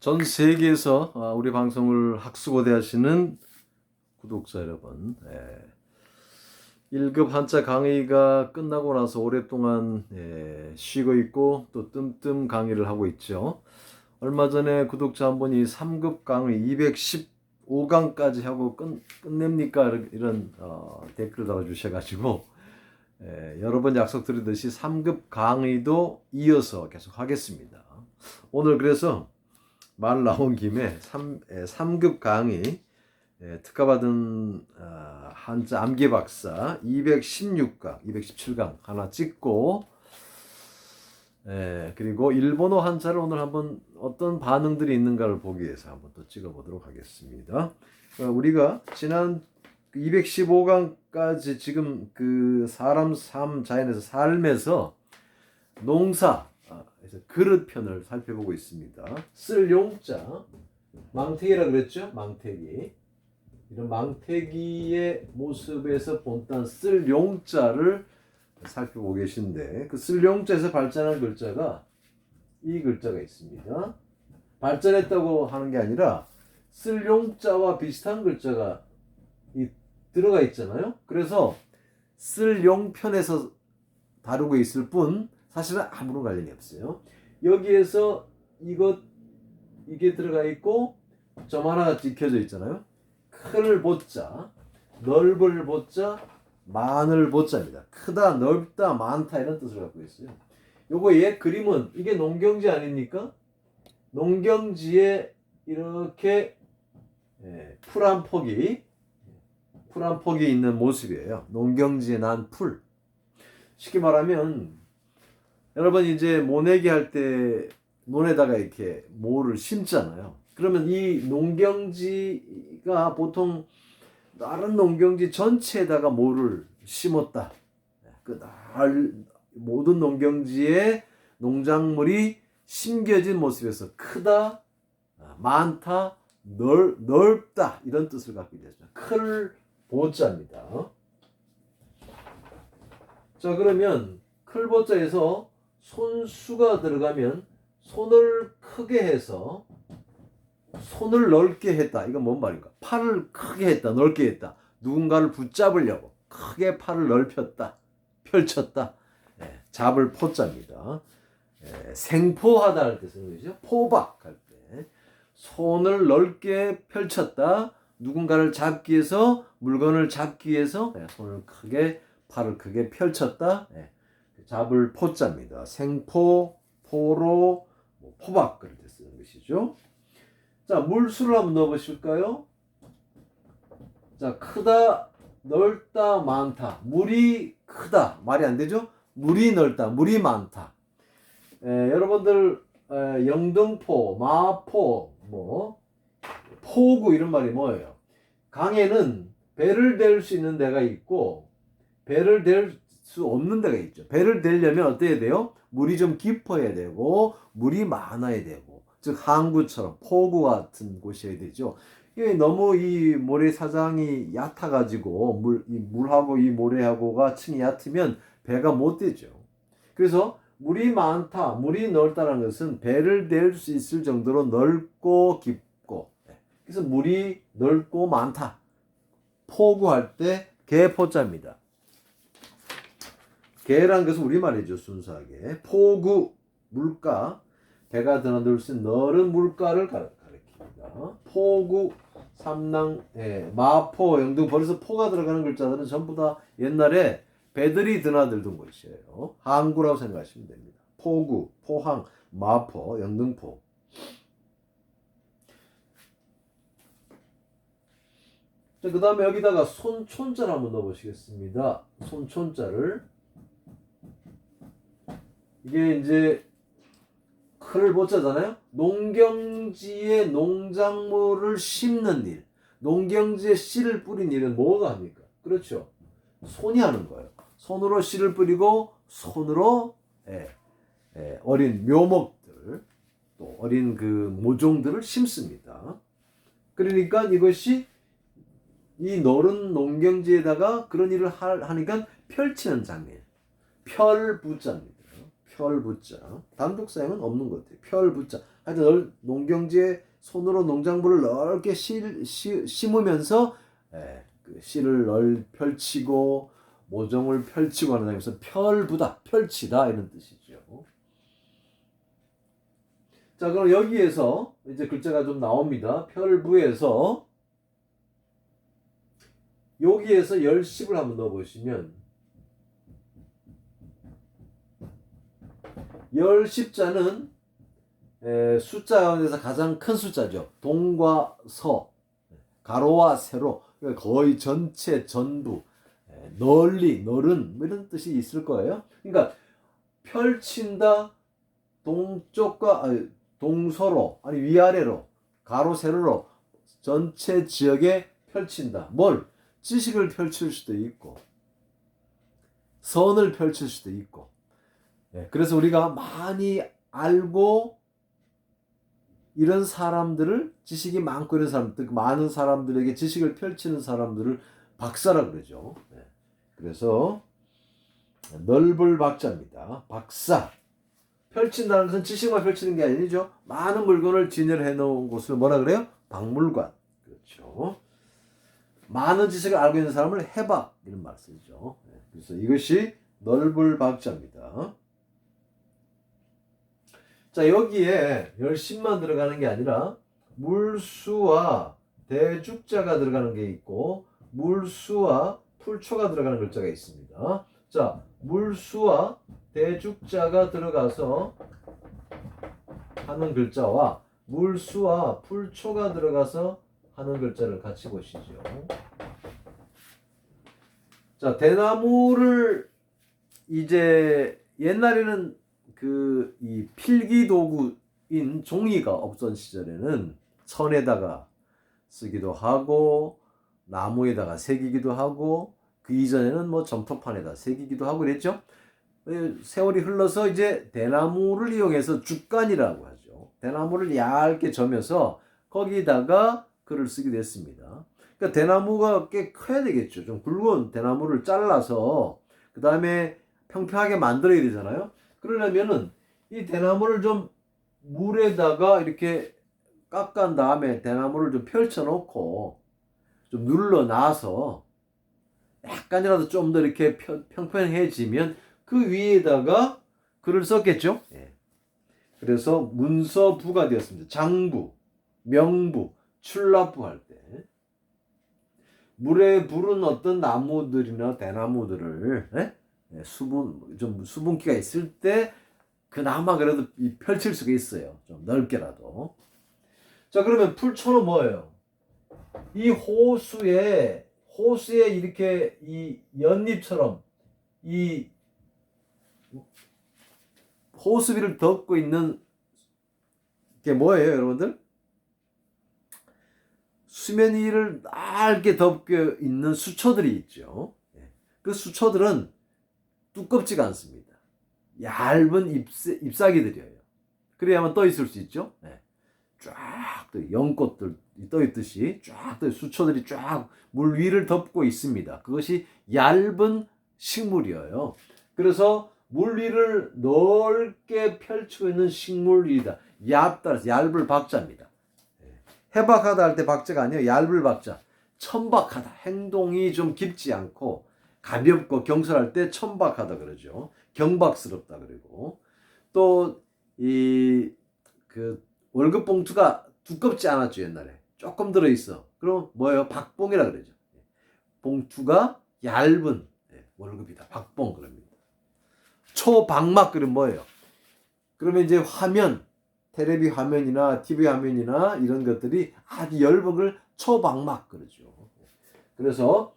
전 세계에서 아, 우리 방송을 학수고대하시는 구독자 여러분, 예. 1급 한자 강의가 끝나고 나서 오랫동안 예, 쉬고 있고 또 뜸뜸 강의를 하고 있죠. 얼마 전에 구독자 한 분이 3급 강의 215강까지 하고 끝, 끝냅니까? 이런, 어, 댓글 달아주셔가지고 예, 여러 번 약속드리듯이 3급 강의도 이어서 계속 하겠습니다. 오늘 그래서 말 나온 김에 3, 에, 3급 강의 에, 특가받은 아, 한자 암기 박사 216강, 217강 하나 찍고 에, 그리고 일본어 한자를 오늘 한번 어떤 반응들이 있는가를 보기 위해서 한번 또 찍어보도록 하겠습니다. 어, 우리가 지난 215강까지 지금 그 사람 삶 자연에서 삶에서 농사 아, 그래서 그릇 편을 살펴보고 있습니다. 쓸 용자 망태기라 그랬죠? 망태기 이런 망태기의 모습에서 본딴 쓸 용자를 살펴보고 계신데 그 쓸 용자에서 발전한 글자가 이 글자가 있습니다. 발전했다고 하는 게 아니라 쓸 용자와 비슷한 글자가 이 들어가 있잖아요. 그래서 쓸 용편에서 다루고 있을 뿐 사실은 아무런 관련이 없어요. 여기에서 이것 이게 들어가 있고 점 하나가 찍혀져 있잖아요. 큰을 보자, 넓을 보자, 많을 보자입니다. 크다, 넓다, 많다 이런 뜻을 갖고 있어요. 요거 옛 그림은 이게 농경지 아닙니까? 농경지에 이렇게 예, 풀한 폭이 풀 한 폭이 있는 모습이에요. 농경지에 난 풀. 쉽게 말하면 여러분 이제 모내기 할 때 논에다가 이렇게 모를 심잖아요. 그러면 이 농경지가 보통 다른 농경지 전체에다가 모를 심었다. 그날 모든 농경지에 농작물이 심겨진 모습에서 크다, 많다, 넓, 넓다 이런 뜻을 갖고 있습니다. 클 보자입니다. 자 그러면 클 보자에서 손수가 들어가면 손을 크게 해서 손을 넓게 했다. 이건 뭔 말인가? 팔을 크게 했다. 넓게 했다. 누군가를 붙잡으려고 크게 팔을 넓혔다. 펼쳤다. 예, 잡을 포자입니다. 예, 생포하다 할 때 쓰는 거죠. 포박 할 때 손을 넓게 펼쳤다. 누군가를 잡기 위해서 물건을 잡기 위해서 예, 손을 크게 팔을 크게 펼쳤다. 예, 잡을 포자입니다. 생포, 포로, 뭐 포박 그럴 때 쓰는 것이죠. 자, 물수를 한번 넣어 보실까요? 자, 크다, 넓다, 많다. 물이 크다. 말이 안 되죠? 물이 넓다, 물이 많다. 에, 여러분들 에, 영등포, 마포, 뭐 포구 이런 말이 뭐예요? 강에는 배를 댈 수 있는 데가 있고 배를 댈 수 없는 데가 있죠. 배를 대려면 어때야 돼요? 물이 좀 깊어야 되고 물이 많아야 되고 즉 항구처럼 포구 같은 곳이어야 되죠. 이게 너무 이 모래사장이 얕아가지고 물, 이 물하고 이 모래하고가 층이 얕으면 배가 못 되죠. 그래서 물이 많다, 물이 넓다는 것은 배를 댈 수 있을 정도로 넓고 깊고 예. 그래서 물이 넓고 많다. 포구할 때 개포자입니다. 개란 것은 우리말이죠 순수하게 포구 물가 배가 드나들 수 있는 넓은 물가를 가리킵니다. 포구 삼랑 예, 마포 영등 벌써 포가 들어가는 글자들은 전부 다 옛날에 배들이 드나들던 곳이에요. 항구라고 생각하시면 됩니다. 포구, 포항, 마포, 영등포. 자, 그 다음에 여기다가 손촌자를 한번 넣어보시겠습니다. 손촌자를. 이게 이제 클을 보자잖아요. 농경지에 농작물을 심는 일, 농경지에 씨를 뿌린 일은 뭐가 합니까? 그렇죠. 손이 하는 거예요. 손으로 씨를 뿌리고 손으로 예, 예, 어린 묘목들 또 어린 그 모종들을 심습니다. 그러니까 이것이 이 노른 농경지에다가 그런 일을 하, 하니까 펼치는 장면, 펼부자입니다. 펼부자 단독 사용은 없는 것 같아요. 펼부자 하여튼 널 농경지에 손으로 농장부를 넓게 실, 시, 심으면서 예, 그 씨를 널 펼치고 모종을 펼치고 하는 점에서 펼부다 펼치다 이런 뜻이죠. 자 그럼 여기에서 이제 글자가 좀 나옵니다. 펼부에서 여기에서 열십을 한번 넣어보시면 열 십자는 에, 숫자 가운데서 가장 큰 숫자죠. 동과 서, 가로와 세로, 그러니까 거의 전체, 전부, 에, 널리, 널은 뭐 이런 뜻이 있을 거예요. 그러니까 펼친다, 동쪽과 아니, 동서로, 아니 위아래로, 가로 세로로 전체 지역에 펼친다. 뭘? 지식을 펼칠 수도 있고, 선을 펼칠 수도 있고. 예, 그래서 우리가 많이 알고 이런 사람들을 지식이 많고 이런 사람들 많은 사람들에게 지식을 펼치는 사람들을 박사라 그러죠. 네. 그래서 넓을 박자입니다. 박사 펼친다는 것은 지식만 펼치는 게 아니죠. 많은 물건을 진열해 놓은 곳을 뭐라 그래요? 박물관. 그렇죠. 많은 지식을 알고 있는 사람을 해박 이런 말 쓰죠. 네. 그래서 이것이 넓을 박자입니다. 자, 여기에 열심만 들어가는 게 아니라 물수와 대죽자가 들어가는 게 있고 물수와 풀초가 들어가는 글자가 있습니다. 자, 물수와 대죽자가 들어가서 하는 글자와 물수와 풀초가 들어가서 하는 글자를 같이 보시죠. 자, 대나무를 이제 옛날에는 그 이 필기 도구인 종이가 없던 시절에는 선에다가 쓰기도 하고 나무에다가 새기기도 하고 그 이전에는 뭐 점토판에다 새기기도 하고 그랬죠. 세월이 흘러서 이제 대나무를 이용해서 죽간이라고 하죠. 대나무를 얇게 점여서 거기다가 글을 쓰게 됐습니다. 그러니까 대나무가 꽤 커야 되겠죠. 좀 굵은 대나무를 잘라서 그 다음에 평평하게 만들어야 되잖아요. 그러려면은 이 대나무를 좀 물에다가 이렇게 깎은 다음에 대나무를 좀 펼쳐 놓고 좀 눌러 놔서 약간이라도 좀 더 이렇게 평평해지면 그 위에다가 글을 썼겠죠. 예. 그래서 문서부가 되었습니다. 장부, 명부, 출납부 할 때. 물에 부른 어떤 나무들이나 대나무들을 예? 예, 수분 좀 수분기가 있을 때 그나마 그래도 펼칠 수가 있어요. 좀 넓게라도. 자 그러면 풀초는 뭐예요? 이 호수에 호수에 이렇게 이 연잎처럼 이 호수비를 덮고 있는 게 뭐예요, 여러분들? 수면 위를 얇게 덮고 있는 수초들이 있죠. 예. 그 수초들은 두껍지가 않습니다. 얇은 잎사, 잎사귀들이에요. 그래야만 떠 있을 수 있죠. 네. 쫙 연꽃들 떠 있듯이 쫙 수초들이 쫙 물 위를 덮고 있습니다. 그것이 얇은 식물이에요. 그래서 물 위를 넓게 펼치고 있는 식물이다. 얇다, 얇을 박자입니다. 네. 해박하다 할 때 박자가 아니에요. 얇을 박자. 천박하다. 행동이 좀 깊지 않고 가볍고 경솔할 때 천박하다 그러죠. 경박스럽다 그리고 또 이 그 월급 봉투가 두껍지 않았죠 옛날에 조금 들어 있어. 그럼 뭐예요? 박봉이라 그러죠. 봉투가 얇은 네, 월급이다. 박봉 그럽니다. 초박막 그럼 뭐예요? 그러면 이제 화면 테레비 화면이나 TV 화면이나 이런 것들이 아주 걸 초박막 그러죠. 그래서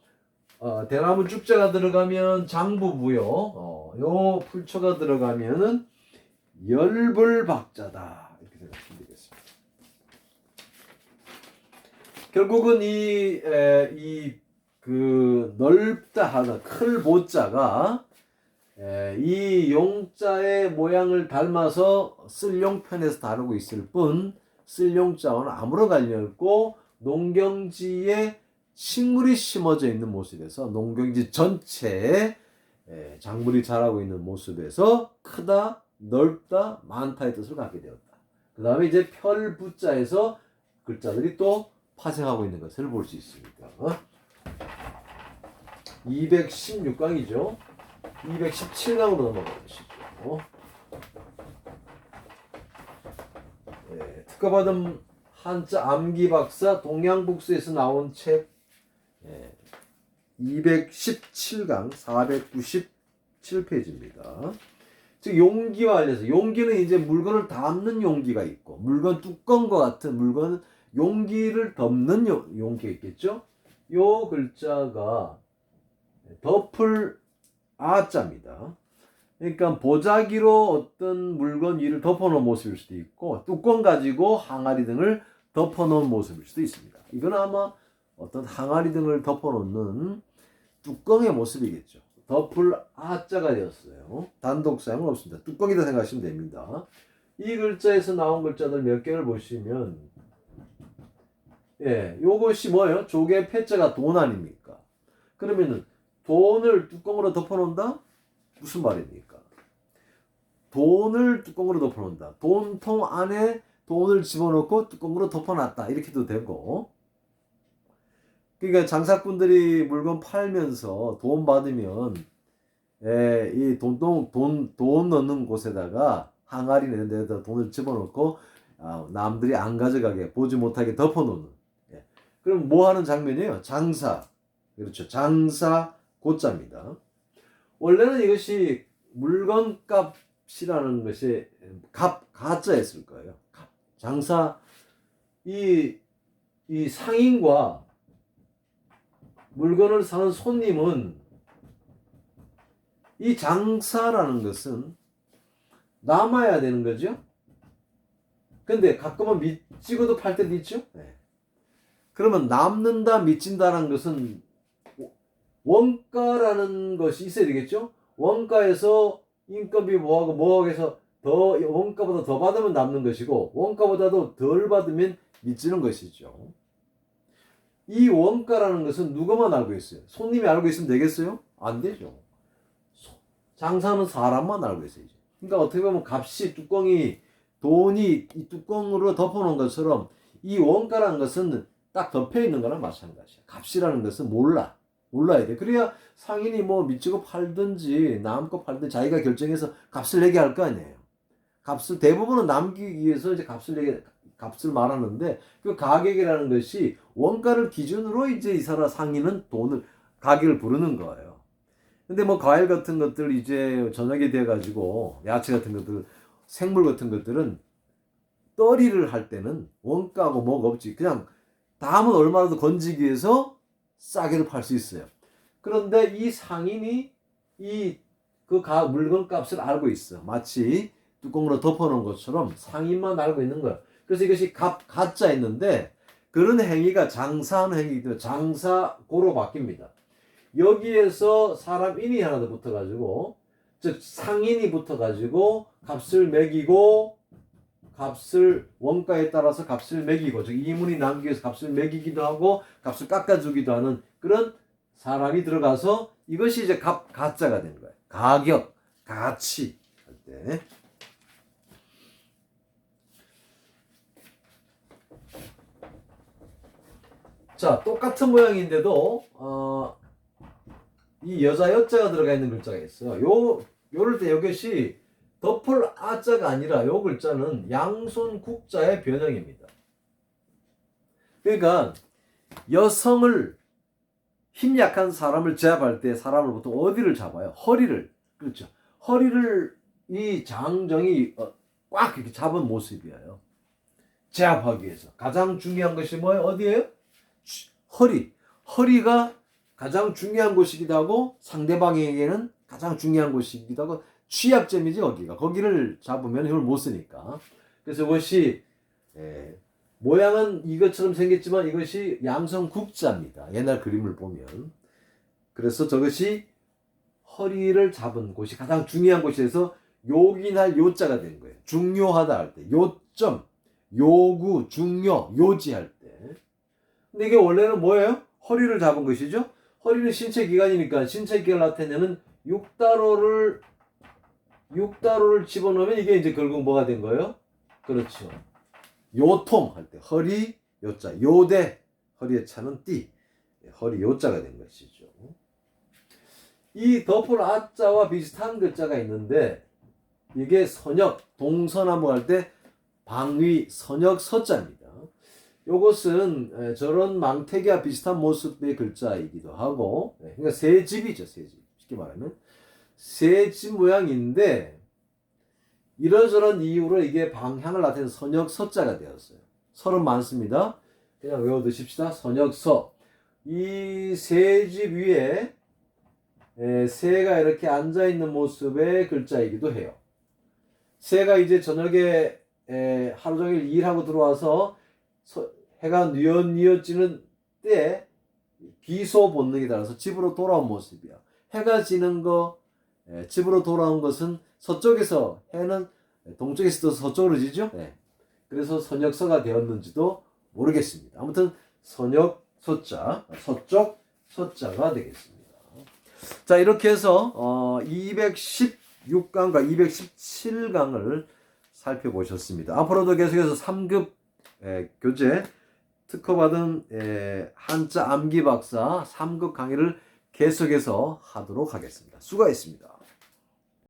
어, 대나무 죽자가 들어가면 장부부요. 어, 요 풀초가 들어가면은 열불박자다. 이렇게 생각하시면 되겠습니다. 결국은 이, 에, 이, 그, 넓다 하나, 클 모자가, 에, 이 용자의 모양을 닮아서 쓸용편에서 다루고 있을 뿐, 쓸용자와는 아무런 관련이 없고, 농경지의 식물이 심어져 있는 모습에서 농경지 전체에 작물이 자라고 있는 모습에서 크다, 넓다, 많다의 뜻을 갖게 되었다. 그 다음에 이제 펼부자에서 글자들이 또 파생하고 있는 것을 볼 수 있습니다. 216강이죠. 217강으로 넘어가 보시죠. 네, 특허받은 한자 암기 박사 동양북수에서 나온 책 예, 217강 497페이지입니다. 즉 용기와 관련해서 용기는 이제 물건을 담는 용기가 있고 물건 뚜껑과 같은 물건 용기를 덮는 용, 용기가 있겠죠. 요 글자가 덮을 아자입니다. 그러니까 보자기로 어떤 물건 위를 덮어놓은 모습일 수도 있고 뚜껑 가지고 항아리 등을 덮어놓은 모습일 수도 있습니다. 이건 아마 어떤 항아리 등을 덮어놓는 뚜껑의 모습이겠죠. 덮을 아자가 되었어요. 단독 사용은 없습니다. 뚜껑이다 생각하시면 됩니다. 이 글자에서 나온 글자들 몇 개를 보시면 예, 요것이 뭐예요? 조개 패자가 돈 아닙니까? 그러면은 돈을 뚜껑으로 덮어놓는다? 무슨 말입니까? 돈을 뚜껑으로 덮어놓는다. 돈통 안에 돈을 집어넣고 뚜껑으로 덮어놨다. 이렇게도 되고. 그러니까 장사꾼들이 물건 팔면서 돈 받으면 예, 이돈 돈, 돈 넣는 곳에다가 항아리 내는 데다 돈을 집어넣고 아, 남들이 안 가져가게 보지 못하게 덮어놓는. 예. 그럼 뭐 하는 장면이에요? 장사. 그렇죠. 장사 고자입니다. 원래는 이것이 물건 값이라는 것이 값 가짜였을 거예요. 값. 장사 이, 이 상인과 물건을 사는 손님은 이 장사라는 것은 남아야 되는 거죠. 근데 가끔은 미치고도 팔 때도 있죠. 네. 그러면 남는다, 미친다는 것은 원가라는 것이 있어야 되겠죠? 원가에서 인건비 뭐하고 뭐하고 해서 더 원가보다 더 받으면 남는 것이고 원가보다도 덜 받으면 미치는 것이죠. 이 원가라는 것은 누구만 알고 있어요? 손님이 알고 있으면 되겠어요? 안 되죠. 장사는 사람만 알고 있어야죠. 그러니까 어떻게 보면 값이 뚜껑이 돈이 이 뚜껑으로 덮어놓은 것처럼 이 원가라는 것은 딱 덮여 있는 거랑 마찬가지야. 값이라는 것은 몰라. 몰라야 돼. 그래야 상인이 뭐 미치고 팔든지 남고 팔든 자기가 결정해서 값을 내게 할 거 아니에요. 값을 대부분은 남기기 위해서 이제 값을 내게 값을 말하는데 그 가격이라는 것이 원가를 기준으로 이제 이 사람 상인은 돈을 가격을 부르는 거예요. 근데 뭐 과일 같은 것들 이제 저녁이 돼 가지고 야채 같은 것들 생물 같은 것들은 떨이를 할 때는 원가고 뭐가 없지. 그냥 다음은 얼마라도 건지기 위해서 싸게도 팔 수 있어요. 그런데 이 상인이 이 그 물건 값을 알고 있어. 마치 뚜껑으로 덮어놓은 것처럼 상인만 알고 있는 거야. 그래서 이것이 값, 가짜 있는데 그런 행위가 장사하는 때문에 장사고로 바뀝니다. 여기에서 사람 인이 하나 더 붙어가지고 즉 상인이 붙어가지고 값을 매기고 값을 원가에 따라서 값을 매기고 즉 이문이 남기 위해서 값을 매기기도 하고 값을 깎아주기도 하는 그런 사람이 들어가서 이것이 이제 값 가짜가 되는 거예요. 가격, 가치 할 때. 자, 똑같은 모양인데도 어, 이 여자 여자가 들어가 있는 글자가 있어요. 요 요럴 때 이것이 덮을 아자가 아니라 요 글자는 양손 국자의 변형입니다. 그러니까 여성을 힘 약한 사람을 제압할 때 사람을 보통 어디를 잡아요? 허리를. 그렇죠. 허리를 이 장정이 어, 꽉 이렇게 잡은 모습이에요. 제압하기 위해서. 가장 중요한 것이 뭐예요? 어디예요? 허리. 허리가 가장 중요한 곳이기도 하고 상대방에게는 가장 중요한 곳이기도 하고 취약점이지 거기가. 거기를 잡으면 힘을 못 쓰니까. 그래서 이것이 예, 모양은 이것처럼 생겼지만 이것이 양성 국자입니다. 옛날 그림을 보면. 그래서 저것이 허리를 잡은 곳이 가장 중요한 곳에서 요긴할 요자가 된 거예요. 중요하다 할 때. 요점, 요구, 중요, 요지할 때. 이게 원래는 뭐예요? 허리를 잡은 것이죠? 허리는 신체 기관이니까 신체 기관을 나타내는 육다로를 육다로를 집어넣으면 이게 이제 결국 뭐가 된 거예요? 그렇죠. 요통 할 때 허리 요자 요대 허리에 차는 띠 허리 요자가 된 것이죠. 이 덮을 아자와 비슷한 글자가 있는데 이게 선역 동서나무 할 때 방위 선역 서자입니다. 요것은 에, 저런 망태기와 비슷한 모습의 글자이기도 하고 예, 그러니까 세 집이죠 세 집. 쉽게 말하면 세집 모양인데 이러저런 이유로 이게 방향을 나타내는 선역 서자가 되었어요. 설은 많습니다. 그냥 외워두십시다. 선역서. 이세집 위에 에, 새가 이렇게 앉아 있는 모습의 글자이기도 해요. 새가 이제 저녁에 에, 하루 종일 일하고 들어와서 서- 해가 뉘엿뉘엿지는 때 비소 본능에 따라서 집으로 돌아온 모습이야. 해가 지는 거, 에, 집으로 돌아온 것은 서쪽에서 해는 동쪽에서 서쪽으로 지죠. 네. 그래서 선역서가 되었는지도 모르겠습니다. 아무튼 선역 서자, 서쪽 서자가 되겠습니다. 자 이렇게 해서 어, 216강과 217강을 살펴보셨습니다. 앞으로도 계속해서 3급 에, 교재 특허받은 에, 한자 암기 박사 3급 강의를 계속해서 하도록 하겠습니다. 수고했습니다.